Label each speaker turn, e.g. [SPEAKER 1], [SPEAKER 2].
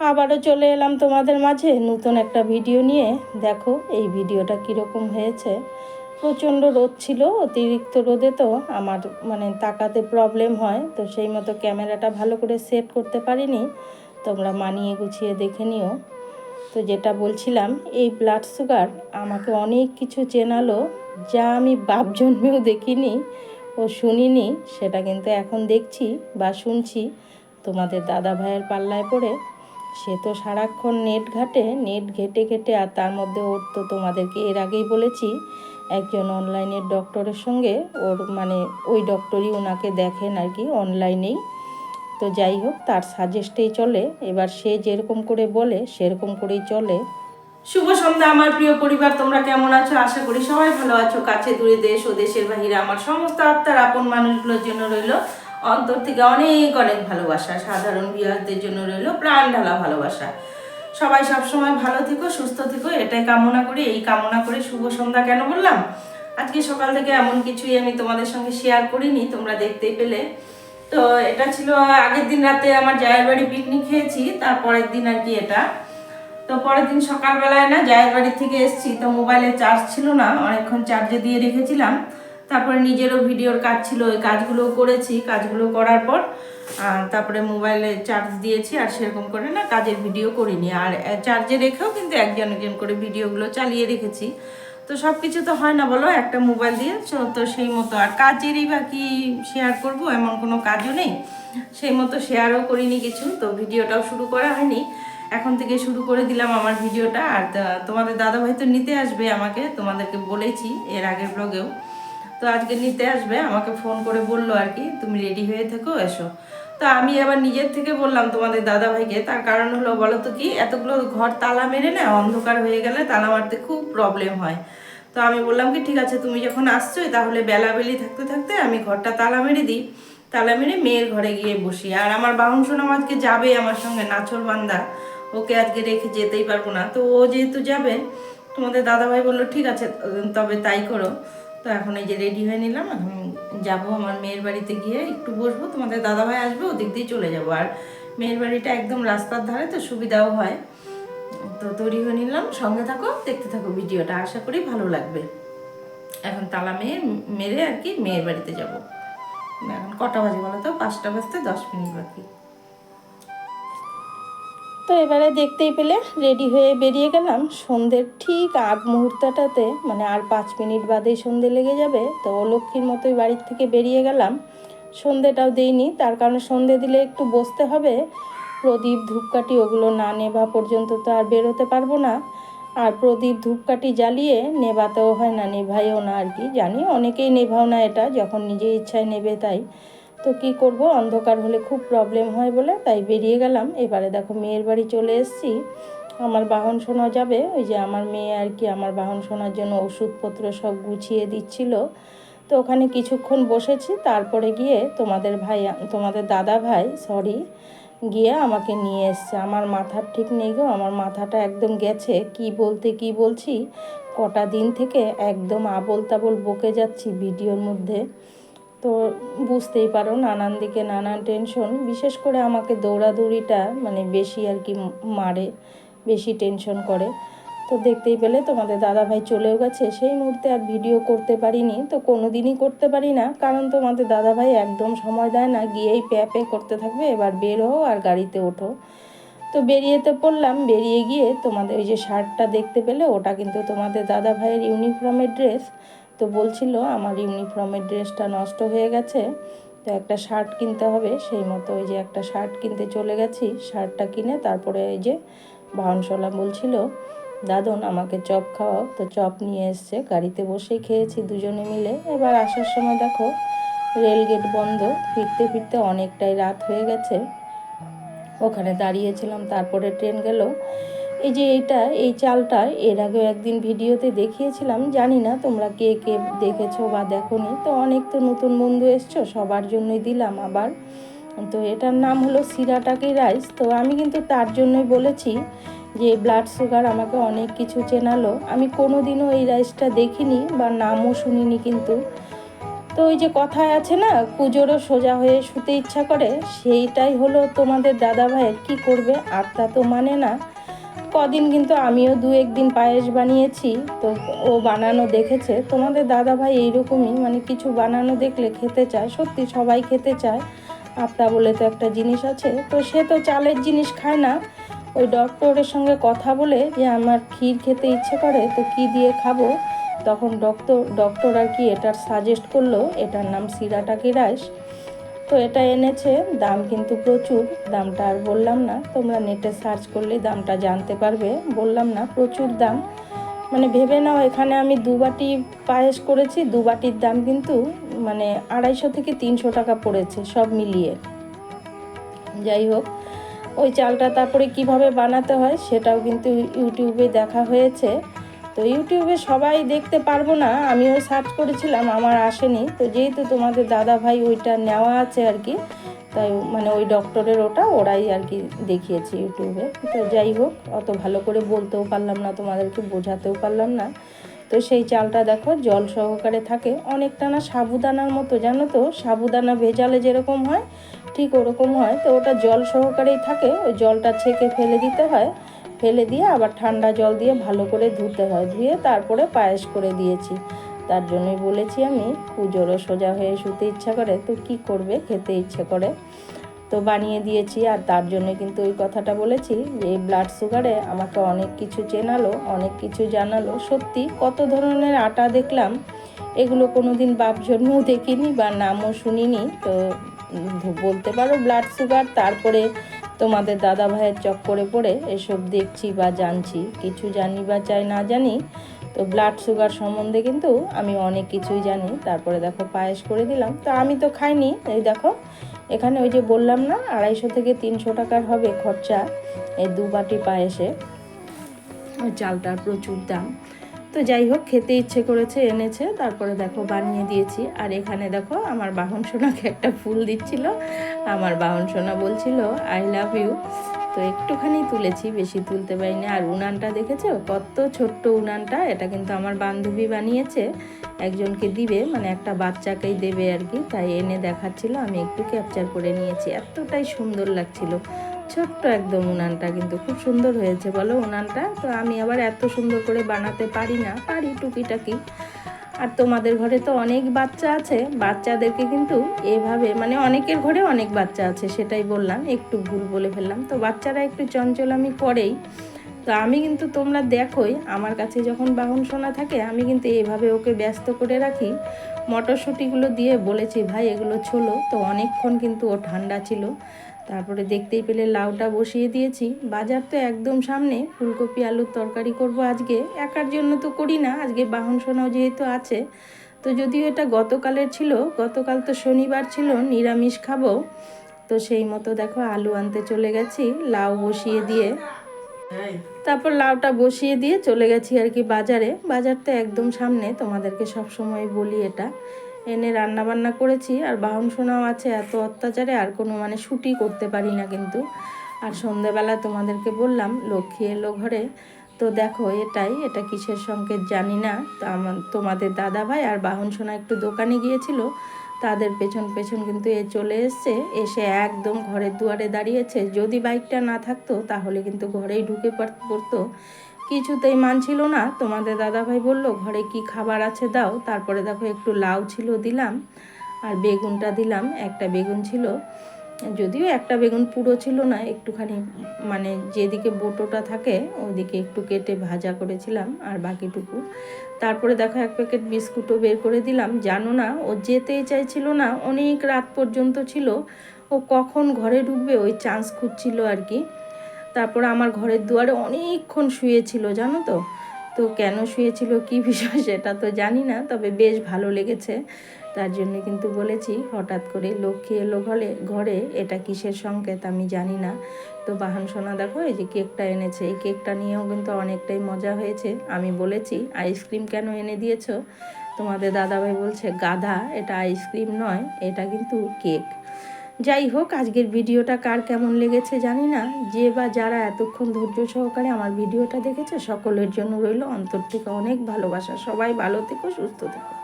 [SPEAKER 1] আবারও চলে এলাম তোমাদের মাঝে নতুন একটা ভিডিও নিয়ে। দেখো, এই ভিডিওটা কীরকম হয়েছে। প্রচণ্ড রোদ ছিল, অতিরিক্ত রোদে তো আমার মানে তাকাতে প্রবলেম হয়। তো সেই মতো ক্যামেরাটা ভালো করে সেট করতে পারিনি। তোমরা মানিয়ে গুছিয়ে দেখে নিও। তো যেটা বলছিলাম, এই ব্লাড সুগার আমাকে অনেক কিছু চেনালো, যা আমি বাপ জন্মেও দেখিনি ও শুনিনি, সেটা কিন্তু এখন দেখছি বা শুনছি। তোমাদের দাদা ভাইয়ের পাল্লায় পড়ে সে তো সারাক্ষণ নেট ঘাটে, নেট ঘেটে ঘেটে, আর তার মধ্যে ওর তো তোমাদেরকে এর আগেই বলেছি, একজন অনলাইনের ডক্টরের সঙ্গে ওর মানে ওই ডক্টরই ওনাকে দেখেন আর কি অনলাইনেই তো যাই হোক, তার সাজেস্টেই চলে। এবার সে যেরকম করে বলে, সেরকম করেই চলে। শুভ সন্ধ্যা আমার প্রিয় পরিবার, তোমরা কেমন আছো? আশা করি সবাই ভালো আছো। কাছে, দূরে, দেশ ও দেশের বাহিরে আমার সমস্ত আত্মার আপন মানুষগুলোর জন্য রইল। অন্তর থেকে অনেক অনেক ভালোবাসা। সাধারণ বিয়ারদের জন্য রইল প্রাণ ঢালা ভালোবাসা। সবাই সবসময় ভালো থেকো, সুস্থ থেকো, এটাই কামনা করি, এই কামনা করে শুভ সন্ধ্যা কেন বললাম? আজকে সকাল থেকে এমন কিছুই আমি তোমাদের সঙ্গে শেয়ার করিনি, তোমরা দেখতেই পেলে। তো এটা ছিল আগের দিন রাতে আমার জায়ের বাড়ি পিকনিক খেয়েছি তারপরের দিন আর কি এটা। তো পরের দিন সকালবেলায় না, জায়ের বাড়ি থেকে এসেছি, তো মোবাইলে চার্জ ছিল না, অনেকক্ষণ চার্জে দিয়ে রেখেছিলাম। তারপরে নিজেরও ভিডিওর কাজ ছিল, ওই কাজগুলো করেছি, কাজগুলো করার পর তারপরে মোবাইলে চার্জ দিয়েছি আর সেরকম করে না কাজের ভিডিও করিনি। আর চার্জে রেখেও কিন্তু একজন একজন করে ভিডিওগুলো চালিয়ে রেখেছি। তো সব কিছু তো হয় না বলো, একটা মোবাইল দিয়ে, তো সেই মতো। আর কাজেরই বা কি শেয়ার করব, এমন কোনো কাজও নেই। সেই মতো শেয়ারও করিনি কিছু, তো ভিডিওটাও শুরু করা হয়নি। এখন থেকে শুরু করে দিলাম আমার ভিডিওটা। আর তোমাদের দাদাভাই তো নিতে আসবে আমাকে, তোমাদেরকে বলেছি এর আগের ব্লগেও তো আজকে নিতে আসবে, আমাকে ফোন করে বলল আর কি তুমি রেডি হয়ে থেকো, এসো। তো আমি আবার নিজের থেকে বললাম তোমাদের দাদা ভাইকে তার কারণ হলো বলো তো কি, এতগুলো ঘর তালা মেরে না অন্ধকার হয়ে গেলে তালা মারতে খুব প্রবলেম হয়। তো আমি বললাম কি, ঠিক আছে, তুমি যখন আসছোই তাহলে বেলাবেলি থাকতে থাকতে আমি ঘরটা তালা মেরে দিই। তালা মেরে মেয়ের ঘরে গিয়ে বসি। আর আমার বাহন সোনাম আজকে যাবে আমার সঙ্গে, নাচর বান্দা। ওকে আজকে রেখে যেতেই পারব না। তো ও যেহেতু যাবে, তোমাদের দাদাভাই বলল, ঠিক আছে, তবে তাই করো। তো এখন এই যে রেডি হয়ে নিলাম, এখন যাব আমার মেয়ের বাড়িতে গিয়ে, একটু বসবো, তোমাদের দাদাভাই আসবে, ওদিক দিয়ে চলে যাব। আর মেয়ের বাড়িটা একদম রাস্তার ধারে, তো সুবিধাও হয়। তো তৈরি হয়ে নিলাম, সঙ্গে থাকো, দেখতে থাকো ভিডিওটা, আশা করি ভালো লাগবে। এখন তালা মেয়ে মেরে আর কি মেয়ের বাড়িতে যাব। এখন কটা বাজে বলো তো? পাঁচটা বাজতে দশ মিনিট বাকি। তো এবারে দেখতেই পেলে রেডি হয়ে বেরিয়ে গেলাম। সন্ধ্যের ঠিক আগ মুহূর্তটাতে মানে আর পাঁচ মিনিট বাদেই সন্ধে লেগে যাবে, তো ও লক্ষ্মীর মতোই বাড়ির থেকে বেরিয়ে গেলাম। সন্ধেটাও দেইনি, তার কারণে সন্ধে দিলে একটু বসতে হবে। প্রদীপ, ধূপকাঠি ওগুলো না নেভা পর্যন্ত তো আর বেরোতে পারব না। আর প্রদীপ, ধূপকাঠি জ্বালিয়ে নেভাতেও হয় না, নেভাইও না আর কি। জানি অনেকেই নেভাও না এটা, যখন নিজে ইচ্ছায় নেবে তাই। তো কি করব? অন্ধকার হলে খুব প্রবলেম হয় বলে তাই বেরিয়ে গেলাম। এবারে দেখো মেয়ের বাড়ি চলে এসেছি। আমার বাহন শোনা যাবে। ওই যে আমার মেয়ে আর কি আমার বাহন শোনার জন্য ওষুধপত্র সব গুছিয়ে দিচ্ছিল। তো ওখানে কিছুক্ষণ বসেছি। তারপরে গিয়ে তোমাদের ভাই, তোমাদের দাদা ভাই সরি গিয়ে আমাকে নিয়ে এসছে। আমার মাথার ঠিক নেই গো। আমার মাথাটা একদম গেছে। কি বলতে কি বলছি? কটা দিন থেকে একদম আবল তাবল বকে যাচ্ছি ভিডিওর মধ্যে। তো বুঝতেই পারো, নানান দিকে নানান টেনশন বিশেষ করে আমাকে দৌড়াদৌড়িটা মানে বেশি আর কি মারে, বেশি টেনশন করে। তো দেখতেই পেলে তোমাদের দাদাভাই চলেও গেছে। সেই মুহূর্তে আর ভিডিও করতে পারিনি, তো কোনো দিনই করতে পারি না। কারণ তোমাদের দাদাভাই একদম সময় দেয় না, গিয়েই প্যা প্যা করতে থাকবে, এবার বের হও আর গাড়িতে ওঠো। তো বেরিয়ে তো পড়লাম, বেরিয়ে গিয়ে তোমাদের ওই যে শার্টটা দেখতে পেলে, ওটা কিন্তু তোমাদের দাদা ভাইয়ের ইউনিফর্মের ড্রেস তো বলছিল, আমার ইউনিফর্মের ড্রেসটা নষ্ট হয়ে গেছে, তো একটা শার্ট কিনতে হবে। সেই মতো ওই যে একটা শার্ট কিনতে চলে গেছি, শার্টটা কিনে তারপরে এই যে বাহনশলা বলছিল, দাদন, আমাকে চপ খাওয়াও। তো চপ নিয়ে এসছে, গাড়িতে বসেই খেয়েছি দুজনে মিলে। এবার আসার সময় দেখো রেলগেট বন্ধ, ফিরতে ফিরতে অনেকটাই রাত হয়ে গেছে। ওখানে দাঁড়িয়েছিলাম, তারপরে ট্রেন গেল। এই যে এইটা এই চালটা, এর আগেও একদিন ভিডিওতে দেখিয়েছিলাম, জানি না তোমরা কে কে দেখেছ বা দেখোনি। তো অনেক তো নতুন বন্ধু এসছো, সবার জন্যই দিলাম আবার। তো এটার নাম হলো সিরাটাকি রাইস। তো আমি কিন্তু তার জন্যই বলেছি যে ব্লাড সুগার আমাকে অনেক কিছু চেনালো। আমি কোনো দিনও এই রাইসটা দেখিনি বা নামও শুনিনি কিন্তু। তো ওই যে কথায় আছে না, কুজোরও সোজা হয়ে শুতে ইচ্ছা করে, সেইটাই হলো তোমাদের দাদা ভাইয়ের কী করবে, আত্মা তো মানে না। কদিন কিন্তু আমিও দু একদিন পায়েস বানিয়েছি, তো ও বানানো দেখেছে। তোমাদের দাদা ভাই এইরকমই মানে কিছু বানানো দেখলে খেতে চায়, সত্যি সবাই খেতে চায়। আপনা বলে তো একটা জিনিস আছে, তো সে তো চালের জিনিস খায় না। ওই ডক্টরের সঙ্গে কথা বলে যে আমার ক্ষীর খেতে ইচ্ছে করে, তো কি দিয়ে খাব? তখন ডক্টর ডক্টর আর কি এটার সাজেস্ট করল, এটার নাম সিরাটাকি রাইস তো এটা এনেছে, দাম কিন্তু প্রচুর, দামটা আর বললাম না, তোমরা নেটে সার্চ করলেই দামটা জানতে পারবে, বললাম না, প্রচুর দাম। মানে ভেবে নাও, এখানে আমি দু বাটি পায়েস করেছি, দু বাটির দাম কিন্তু মানে আড়াইশো থেকে তিনশো টাকা পড়েছে, সব মিলিয়ে। যাই হোক, ওই চালটা তারপরে কীভাবে বানাতে হয়, সেটাও কিন্তু ইউটিউবে দেখা হয়েছে। তো ইউটিউবে সবাই দেখতে পারব না, আমিও সার্চ করেছিলাম, আমার আসেনি। তো যেহেতু তোমাদের দাদা ভাই ওইটা নেওয়া আছে আর কি, তাই মানে ওই ডক্টরের ওটা ওরাই আর কি দেখিয়েছে ইউটিউবে। তো যাই হোক, অত ভালো করে বলতেও পারলাম না, তোমাদেরকে বোঝাতেও পারলাম না। তো সেই চালটা দেখো, জল সহকারে থাকে, অনেকটা না সাবুদানার মতো, জানো তো? সাবুদানা ভেজালে যেরকম হয়, ঠিক ওরকম হয়। তো ওটা জল সহকারেই থাকে, ওই জলটা ছেঁকে ফেলে দিতে হয়। ফেলে দিয়ে আবার ঠান্ডা জল দিয়ে ভালো করে ধুতে হয়। ধুয়ে তারপরে পায়েস করে দিয়েছি। তার জন্যই বলেছি আমি, পুজোরও সোজা হয়ে শুতে ইচ্ছা করে, তো কি করবে? খেতে ইচ্ছে করে। তো বানিয়ে দিয়েছি আর তার জন্য কিন্তু ওই কথাটা বলেছি যে, এই ব্লাড সুগারে আমাকে অনেক কিছু চেনালো, অনেক কিছু জানালো। সত্যি কত ধরনের আটা দেখলাম, এগুলো কোনো দিন বাপ জন্মেও দেখিনি বা নামও শুনিনি। তো বলতে পারো ব্লাড সুগার তারপরে তোমাদের দাদা ভাইয়ের চক্করে পড়ে এসব দেখছি বা জানছি। কিছু জানি বা চাই না জানি, তো ব্লাড সুগার সম্বন্ধে কিন্তু আমি অনেক কিছুই জানি। তারপরে দেখো পায়েস করে দিলাম। তো আমি তো খাইনি, এই দেখো, এখানে ওই যে বললাম না, আড়াইশো থেকে তিনশো টাকার হবে খরচা এই দু বাটি পায়েসে। চালটার প্রচুর দাম। তো যাই হোক, খেতে ইচ্ছে করেছে, এনেছে, তারপরে দেখো বানিয়ে দিয়েছি। আর এখানে দেখো আমার বাহন সোনাকে একটা ফুল দিচ্ছিল। আমার বাহন সোনা বলছিল আই লাভ ইউ তো একটুখানি তুলেছি, বেশি তুলতে পারিনি। আর উনানটা দেখেছ? কত ছোট্ট উনানটা, এটা কিন্তু আমার বান্ধবী বানিয়েছে। একজনকে দিবে মানে একটা বাচ্চাকেই দেবে আর কি। তাই এনে দেখাচ্ছিল, আমি একটু ক্যাপচার করে নিয়েছি। এতটাই সুন্দর লাগছিল। ছোট্ট একদম উনানটা কিন্তু খুব সুন্দর হয়েছে, বলো উনানটা? তো আমি আবার এত সুন্দর করে বানাতে পারি না, পারি টুকিটাকি। আর তোমাদের ঘরে তো অনেক বাচ্চা আছে, বাচ্চাদেরকে কিন্তু এভাবে মানে অনেকের ঘরে অনেক বাচ্চা আছে, সেটাই বললাম, একটু ভুল বলে ফেললাম। তো বাচ্চারা একটু চঞ্চলামি করেই। তো আমি কিন্তু তোমরা দেখোই, আমার কাছে যখন বাহন সোনা থাকে, আমি কিন্তু এভাবে ওকে ব্যস্ত করে রাখি। মটরশুঁটিগুলো দিয়ে বলেছি, ভাই, এগুলো ছোলো। তো অনেকক্ষণ কিন্তু ও ঠান্ডা ছিল। তারপরে দেখতেই পেলে লাউটা বসিয়ে দিয়েছি। বাজার তো একদম সামনে। ফুলকপি, আলুর তরকারি করব আজকে। একার জন্য তো করি না, আজকে বাহন সোনাও যেহেতু আছে। তো যদিও এটা গতকালের ছিল, গতকাল তো শনিবার ছিল, নিরামিষ খাব। তো সেই মতো দেখো আলু আনতে চলে গেছি, লাউ বসিয়ে দিয়ে। তারপর লাউটা বসিয়ে দিয়ে চলে গেছি আর কি বাজারে। বাজার তো একদম সামনে, তোমাদেরকে সব সময় বলি এটা। এনে রান্না বান্না করেছি, আর বাহন শোনাও আছে, এত অত্যাচারে আর কোনো মানে ছুটি করতে পারি না কিন্তু। আর সন্ধেবেলা তোমাদেরকে বললাম, লক্ষ্মী এলো ঘরে। তো দেখো, এটাই, এটা কিসের সংকেত জানি না। আমার তোমাদের দাদা ভাই আর বাহন সোনা একটু দোকানে গিয়েছিল। তাদের পেছন পেছন কিন্তু এ চলে এসছে। এসে একদম ঘরের দুয়ারে দাঁড়িয়েছে। যদি বাইকটা না থাকতো, তাহলে কিন্তু ঘরেই ঢুকে পড়তো। কিছুতেই মানছিল না। তোমাদের দাদাভাই বলল, ঘরে কি খাবার আছে দাও। তারপরে দেখো একটু লাউ ছিল দিলাম, আর বেগুনটা দিলাম। একটা বেগুন ছিল, যদিও একটা বেগুন পুরো ছিল না, একটুখানি মানে যেদিকে বোটোটা থাকে ওইদিকে একটু কেটে ভাজা করেছিলাম আর বাকিটুকু। তারপরে দেখো এক প্যাকেট বিস্কুটও বের করে দিলাম। জানো না, ও যেতেই চাইছিল না, অনেক রাত পর্যন্ত ছিল। ও কখন ঘরে ঢুকবে, ওই চান্স খুঁজছিল আর কি। তারপর আমার ঘরের দুয়ারে অনেকক্ষণ শুয়েছিল, জানো তো? তো কেন শুয়েছিল, কি বিষয় সেটা তো জানি না, তবে বেশ ভালো লেগেছে। তার জন্য কিন্তু বলেছি, হঠাৎ করে লক্ষ্মী এলো ঘরে ঘরে, এটা কিসের সংকেত আমি জানি না। তো বাহন সোনা দেখো, এই যে কেকটা এনেছে, এই কেকটা নিয়েও কিন্তু অনেকটাই মজা হয়েছে। আমি বলেছি, আইসক্রিম কেন এনে দিয়েছ? তোমাদের দাদাভাই বলছে, গাধা, এটা আইসক্রিম নয়, এটা কিন্তু কেক। যাই হোক, আজকের ভিডিওটা কার কেমন লেগেছে জানি না। যে বা যারা এতক্ষণ ধৈর্য সহকারে আমার ভিডিওটা দেখেছে, সকলের জন্য রইল অন্তর থেকে অনেক ভালোবাসা। সবাই ভালো থেকো, সুস্থ থেকো।